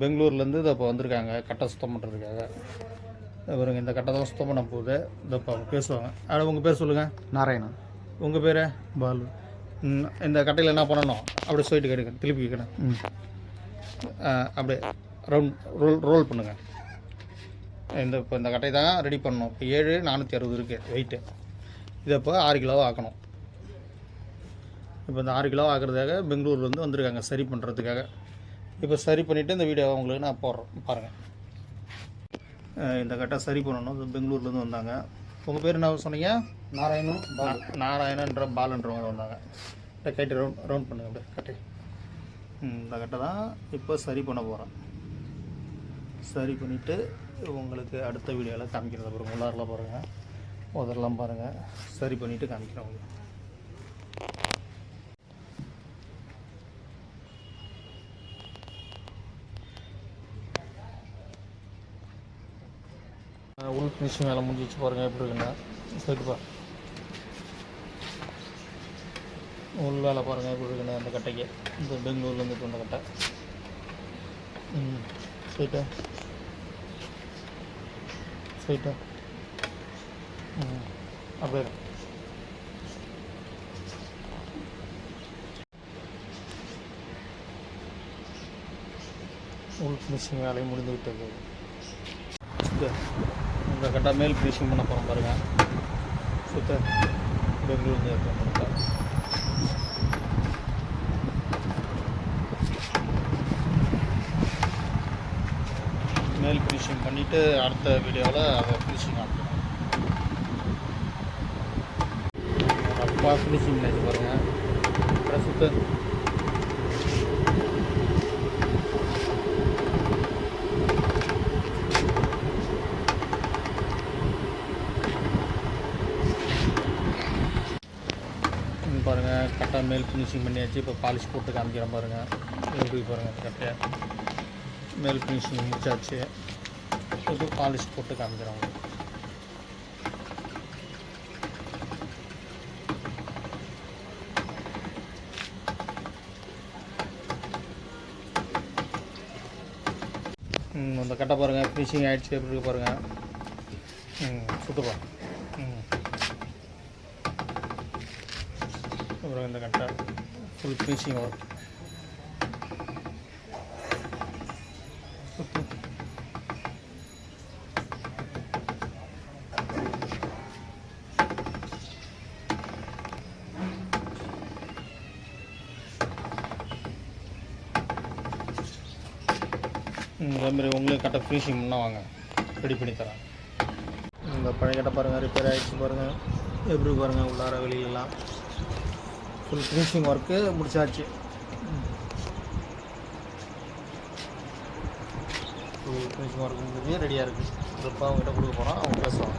பெங்களூர்லேருந்து இதை இப்போ வந்திருக்காங்க கட்டை சுத்தம் பண்ணுறதுக்காக இவருங்க இந்த கட்டை தான் சுத்தம் பண்ண போகுது. இதை இப்போ அவங்க பேசுவாங்க. அதில் உங்கள் பேர் சொல்லுங்கள் நாராயணன். உங்கள் பேர்? பாலு. இந்த கட்டையில் என்ன பண்ணணும்? அப்படியே சொல்லிட்டு கேட்டுங்க திருப்பி கேட்கணும் ம். அப்படியே ரவுண்ட் ரோல் ரோல் பண்ணுங்கள் இந்த இப்போ இந்த கட்டை தான் ரெடி பண்ணணும். இப்போ ஏழு நானூற்றி அறுபது இருக்குது வெயிட்டு இதை இப்போ ஆறு கிலோவாக ஆக்கணும். இப்போ இந்த ஆறு கிலோ ஆக்கிறதுக்காக பெங்களூர்லேருந்து வந்திருக்காங்க சரி பண்ணுறதுக்காக இப்போ சரி பண்ணிவிட்டு இந்த வீடியோவை உங்களுக்கு நான் போடுறேன். பாருங்கள் இந்த கட்டை சரி பண்ணணும். இது பெங்களூர்லேருந்து வந்தாங்க. உங்கள் பேர் என்ன சொன்னீங்க? நாராயணன் நா- நாராயணன்ற பாலன்றவங்க வந்தாங்க. கட்டி ரவுண்ட் ரவுண்ட் பண்ணுங்க அப்படியே கட்டி. இந்த கட்டை தான் இப்போ சரி பண்ண போகிறேன் சரி பண்ணிவிட்டு உங்களுக்கு அடுத்த வீடியோவில் காமிக்கிறத பாருங்கள் உள்ளாரில் பாருங்கள் முதல்லாம் பாருங்கள் சரி பண்ணிவிட்டு காமிக்கிறேன் உங்களுக்கு. ஃபினிஷிங் வேலை முடிஞ்சிச்சு பாருங்கள் எப்படி இருக்குன்னா. சரிப்பா உள் வேலை பாருங்கள் எப்படி இருக்குண்ணா அந்த கட்டைக்கு. இந்த பெங்களூர்லேருந்து வந்த கட்டை. ம் ஸ்ட்ரைட்டா சரிட்டா ம் அப்படியே உள் ஃபினிஷிங் வேலையும் முடிந்து விட்டது சுத்த கரெக்டாக மேல் ஃபினிஷிங் பண்ண போகிறோம் பாருங்கள் சுத்த பெங்களூர் ஏற்ற மேல் ஃபினிஷிங் பண்ணிவிட்டு அடுத்த வீடியோவில் அதை ஃபினிஷிங் ஆகணும் அப்பா ஃபினிஷிங் பண்ணிட்டு பாருங்கள் சுத்த இங்க பாருங்க கரெக்டாக மேல் ஃபினிஷிங் பண்ணியாச்சு. இப்போ பாலிஷ் போட்டு காமிக்கிற பாருங்கள் எப்படி பாருங்கள் அந்த மேல் ஃபினிஷிங் முடிச்சாச்சு. இப்போ பாலிஷ் போட்டு காமிக்கிறேன் ம், அந்த கட்டை பாருங்கள் ஃபினிஷிங் ஆகிடுச்சு எப்படி இருக்கு பாருங்கள் ம் அப்புறம் இந்த கரெக்டாக ஃபுல் ஃபினிஷிங் ஒர்க் இந்த மாதிரி உங்களுக்கு கரெக்டாக ஃபினிஷிங் பண்ணால் வாங்க. ரெடி பண்ணி தரேன். இந்த பழைய கட்டை பாருங்கள் ரிப்பேர் ஆகிடுச்சு பாருங்கள் எப்படி பாருங்கள் உள்ளார வெளியெல்லாம். ஃபுல் ஃபினிஷிங் ஒர்க்கு முடிச்சாச்சு. ஃபுல் ஃபினிஷிங் ஒர்க் முடிஞ்சு ரெடியாக இருக்குது இப்போ அவங்ககிட்ட கொடுக்க போகிறோம் அவங்க பேசுவாங்க.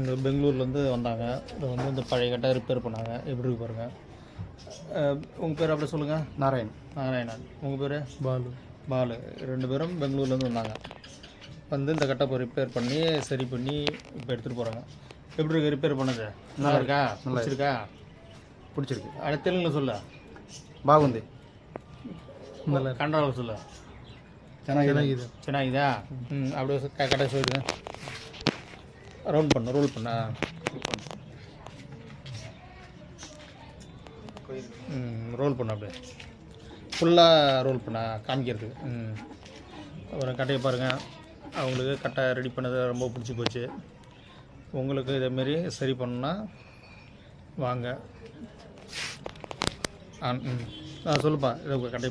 இந்த பெங்களூர்லேருந்து வந்தாங்க. இதை வந்து இந்த பழைய கட்டை ரிப்பேர் பண்ணாங்க. எப்படி இருக்கு பாருங்கள் உங்கள் பேர் அப்படியே சொல்லுங்கள் நாராயண். நாராயணன் உங்கள் பேர்? பாலு. பாலு. ரெண்டு பேரும் பெங்களூர்லேருந்து வந்தாங்க. வந்து இந்த கட்டை இப்போ ரிப்பேர் பண்ணி சரி பண்ணி இப்போ எடுத்துகிட்டு போகிறாங்க எப்படி இருக்கு? ரிப்பேர் பண்ணது? நல்லா இருக்கா. பிடிச்சிருக்கா? பிடிச்சிருக்கு அட தெலுங்குல சொல்ல బాగుంది கன்னடாவில் சொல்ல ಚೆನ್ನಾಗಿದೆ ಚೆನ್ನಾಗಿದಾ ಹ್ಞೂ அப்படியே க- கட்டை சொல்லிடுங்க ரவுண்ட் பண்ணு ரோல் பண்ண ம் ரோல் பண்ண அப்படியே ஃபுல்லாக ரோல் பண்ண காமிக்கிறதுக்கு ம் அப்புறம் கட்டையை பாருங்கள் அவங்களுக்கு கட்டை ரெடி பண்ணது ரொம்ப பிடிச்சி போச்சு உங்களுக்கு இதேமாரி சரி பண்ணணும்னா வாங்க ஆ ம் ஆ சொல்லுப்பா இதை கட்டை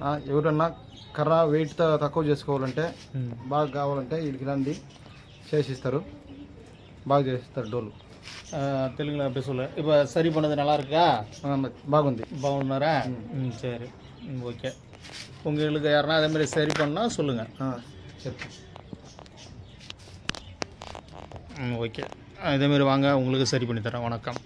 ఆ, ఎవరన్నా కర్ర వెయిట్ త- తక్కువ చేసుకోవాలంటే ம் బాగా కావాలంటే వీడికి రండి చేసిస్తారు బాగా చేసిస్తారు డోలు ஆ, தெலுங்குல அப்படியே சொல்லு இப்போ சரி பண்ணது நல்லா இருக்கா ఆ, బాగుంది బాగున్నారా ம் சரி ம் ஓகே உங்களுக்கு யாருன்னா அதே மாதிரி சரி பண்ணால் சொல்லுங்கள் ఆ, చెప్పు ம் ஓகே இதேமாரி வாங்க உங்களுக்கு சரி பண்ணி தரேன் வணக்கம்